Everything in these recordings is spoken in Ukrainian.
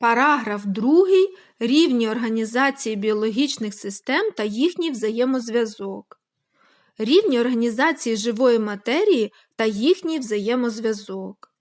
Параграф 2. Рівні організації біологічних систем та їхній взаємозв'язок. Рівні організації живої матерії та їхній взаємозв'язок.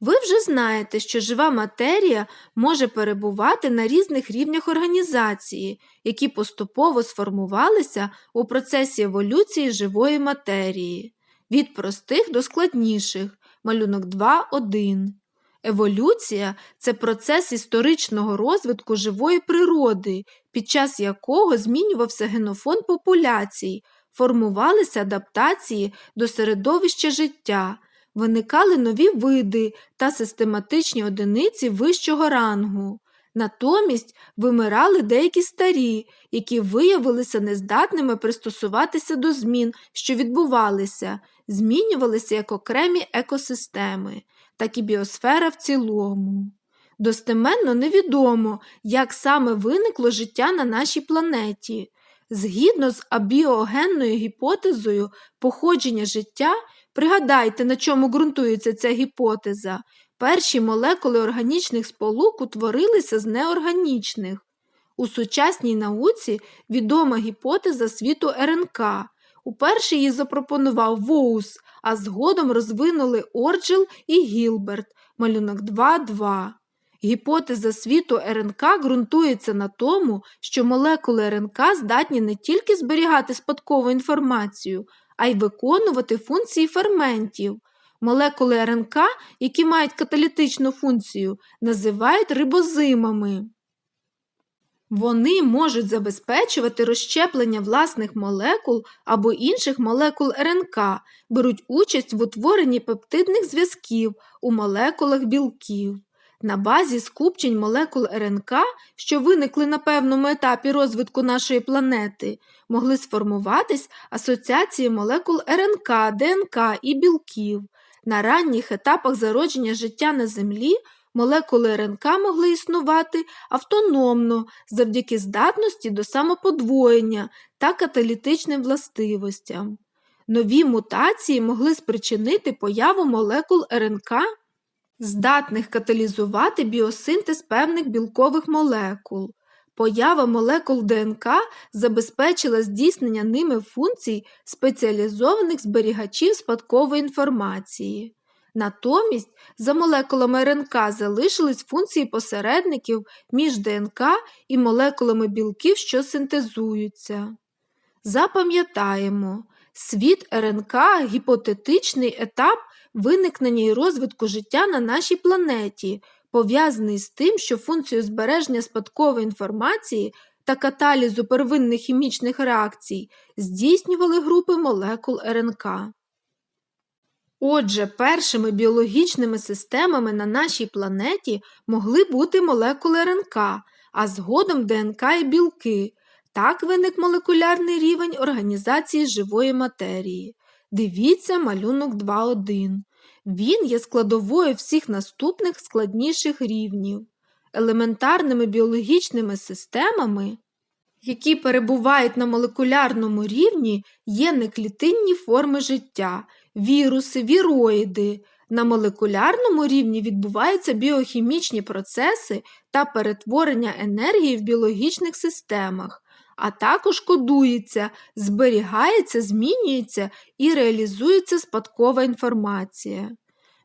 Ви вже знаєте, що жива матерія може перебувати на різних рівнях організації, які поступово сформувалися у процесі еволюції живої матерії, від простих до складніших, малюнок 2.1. Еволюція це процес історичного розвитку живої природи, під час якого змінювався генофонд популяцій, формувалися адаптації до середовища життя, виникали нові види та систематичні одиниці вищого рангу. Натомість вимирали деякі старі, які виявилися нездатними пристосуватися до змін, що відбувалися, змінювалися як окремі екосистеми так і біосфера в цілому. Достеменно невідомо, як саме виникло життя на нашій планеті. Згідно з абіогенною гіпотезою походження життя, пригадайте, на чому ґрунтується ця гіпотеза, перші молекули органічних сполук утворилися з неорганічних. У сучасній науці відома гіпотеза світу РНК. Уперше її запропонував Воус, а згодом розвинули Орджел і Гілберт, малюнок 2.2. Гіпотеза світу РНК ґрунтується на тому, що молекули РНК здатні не тільки зберігати спадкову інформацію, а й виконувати функції ферментів. Молекули РНК, які мають каталітичну функцію, називають рибозимами. Вони можуть забезпечувати розщеплення власних молекул або інших молекул РНК, беруть участь в утворенні пептидних зв'язків у молекулах білків. На базі скупчень молекул РНК, що виникли на певному етапі розвитку нашої планети, могли сформуватись асоціації молекул РНК, ДНК і білків. На ранніх етапах зародження життя на Землі молекули РНК могли існувати автономно завдяки здатності до самоподвоєння та каталітичним властивостям. Нові мутації могли спричинити появу молекул РНК, здатних каталізувати біосинтез певних білкових молекул. Поява молекул ДНК забезпечила здійснення ними функцій спеціалізованих зберігачів спадкової інформації. Натомість за молекулами РНК залишились функції посередників між ДНК і молекулами білків, що синтезуються. Запам'ятаємо, світ РНК гіпотетичний етап виникнення і розвитку життя на нашій планеті, пов'язаний з тим, що функцію збереження спадкової інформації та каталізу первинних хімічних реакцій здійснювали групи молекул РНК. Отже, першими біологічними системами на нашій планеті могли бути молекули РНК, а згодом ДНК і білки. Так виник молекулярний рівень організації живої матерії. Дивіться малюнок 2.1. Він є складовою всіх наступних складніших рівнів. Елементарними біологічними системами, які перебувають на молекулярному рівні, є неклітинні форми життя віруси, віроїди. На молекулярному рівні відбуваються біохімічні процеси та перетворення енергії в біологічних системах, а також кодується, зберігається, змінюється і реалізується спадкова інформація.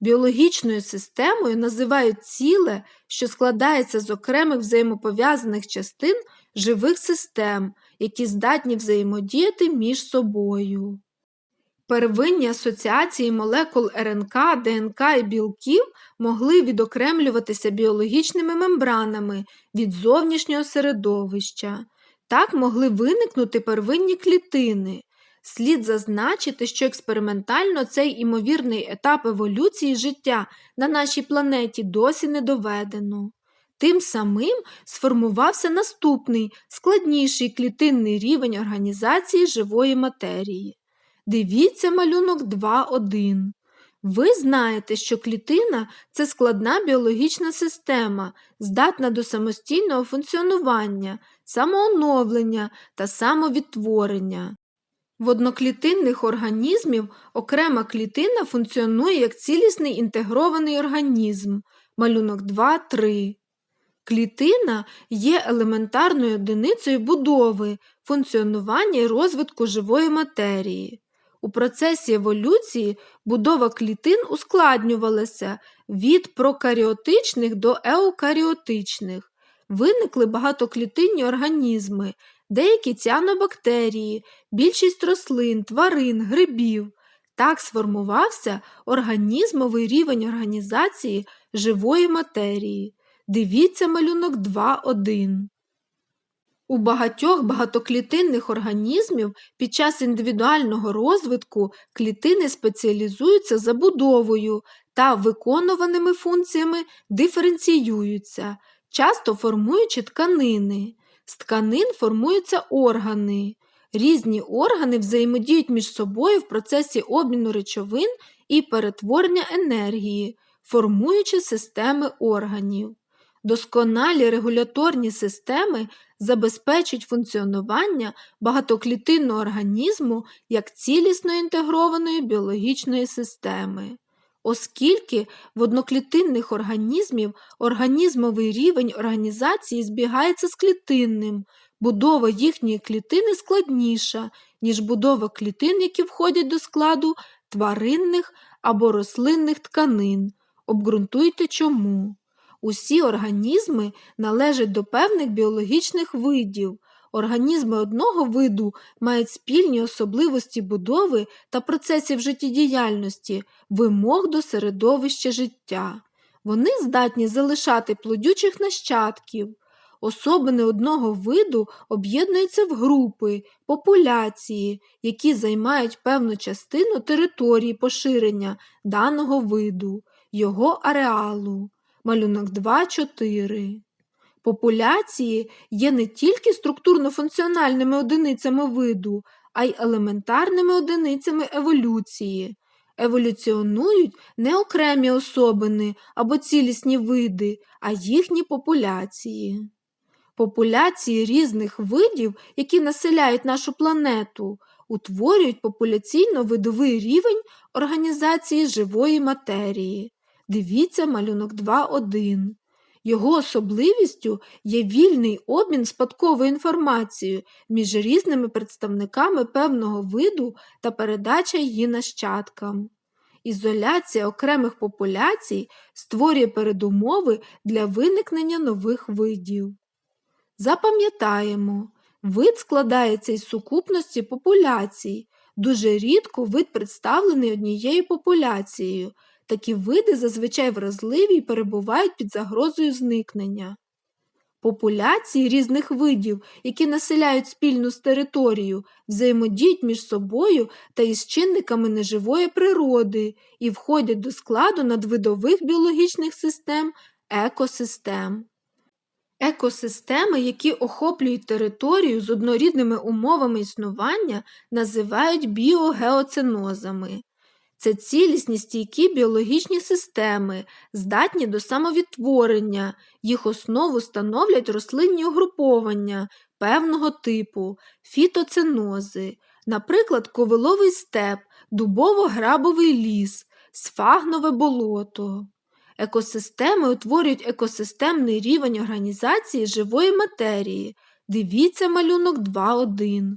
Біологічною системою називають ціле, що складається з окремих взаємопов'язаних частин живих систем, які здатні взаємодіяти між собою. Первинні асоціації молекул РНК, ДНК і білків могли відокремлюватися біологічними мембранами від зовнішнього середовища. Так могли виникнути первинні клітини. Слід зазначити, що експериментально цей імовірний етап еволюції життя на нашій планеті досі не доведено. Тим самим сформувався наступний складніший клітинний рівень організації живої матерії. Дивіться малюнок 2.1. Ви знаєте, що клітина це складна біологічна система, здатна до самостійного функціонування, самооновлення та самовідтворення. В одноклітинних організмів окрема клітина функціонує як цілісний інтегрований організм. Малюнок 2.3. Клітина є елементарною одиницею будови, функціонування і розвитку живої матерії. У процесі еволюції будова клітин ускладнювалася від прокаріотичних до еукаріотичних. Виникли багатоклітинні організми, деякі ціанобактерії, більшість рослин, тварин, грибів. Так сформувався організмовий рівень організації живої матерії. Дивіться малюнок 2.1. У багатьох багатоклітинних організмів під час індивідуального розвитку клітини спеціалізуються забудовою та виконуваними функціями диференціюються, часто формуючи тканини. З тканин формуються органи. Різні органи взаємодіють між собою в процесі обміну речовин і перетворення енергії, формуючи системи органів. Досконалі регуляторні системи забезпечують функціонування багатоклітинного організму як цілісно інтегрованої біологічної системи. Оскільки в одноклітинних організмів організмовий рівень організації збігається з клітинним, будова їхньої клітини складніша, ніж будова клітин, які входять до складу тваринних або рослинних тканин. Обґрунтуйте чому. Усі організми належать до певних біологічних видів. Організми одного виду мають спільні особливості будови та процесів життєдіяльності, вимог до середовища життя. Вони здатні залишати плодючих нащадків. Особини одного виду об'єднуються в групи, популяції, які займають певну частину території поширення даного виду, його ареалу. Малюнок 2.4. Популяції є не тільки структурно-функціональними одиницями виду, а й елементарними одиницями еволюції. Еволюціонують не окремі особини або цілісні види, а їхні популяції. Популяції різних видів, які населяють нашу планету, утворюють популяційно-видовий рівень організації живої матерії. Дивіться малюнок 2.1. Його особливістю є вільний обмін спадковою інформацією між різними представниками певного виду та передача її нащадкам. Ізоляція окремих популяцій створює передумови для виникнення нових видів. Запам'ятаємо, вид складається із сукупності популяцій. Дуже рідко вид представлений однією популяцією. Такі види зазвичай вразливі і перебувають під загрозою зникнення. Популяції різних видів, які населяють спільну з територію, взаємодіють між собою та із чинниками неживої природи і входять до складу надвидових біологічних систем екосистем. Екосистеми, які охоплюють територію з однорідними умовами існування, називають біогеоценозами. Це цілісні стійкі біологічні системи, здатні до самовідтворення, їх основу становлять рослинні угруповання певного типу, фітоценози, наприклад, ковиловий степ, дубово-грабовий ліс, сфагнове болото. Екосистеми утворюють екосистемний рівень організації живої матерії. Дивіться малюнок 2.1.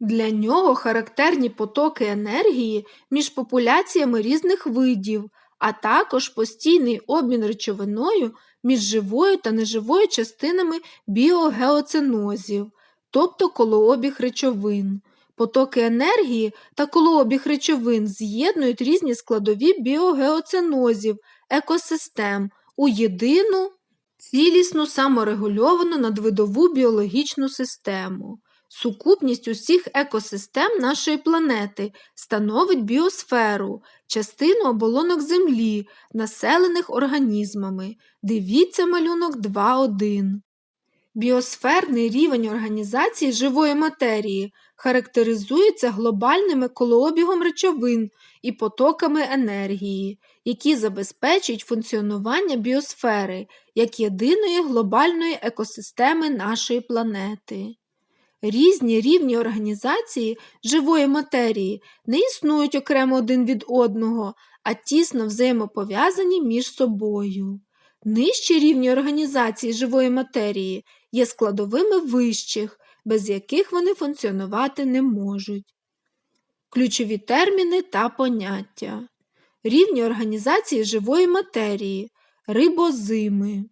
Для нього характерні потоки енергії між популяціями різних видів, а також постійний обмін речовиною між живою та неживою частинами біогеоценозів, тобто колообіг речовин. Потоки енергії та колообіг речовин з'єднують різні складові біогеоценозів, екосистем у єдину цілісну саморегульовану надвидову біологічну систему. Сукупність усіх екосистем нашої планети становить біосферу, частину оболонок Землі, населених організмами. Дивіться малюнок 2.1. Біосферний рівень організації живої матерії характеризується глобальним еколообігом речовин і потоками енергії, які забезпечують функціонування біосфери як єдиної глобальної екосистеми нашої планети. Різні рівні організації живої матерії не існують окремо один від одного, а тісно взаємопов'язані між собою. Нижчі рівні організації живої матерії є складовими вищих, без яких вони функціонувати не можуть. Ключові терміни та поняття. Рівні організації живої матерії, рибозими.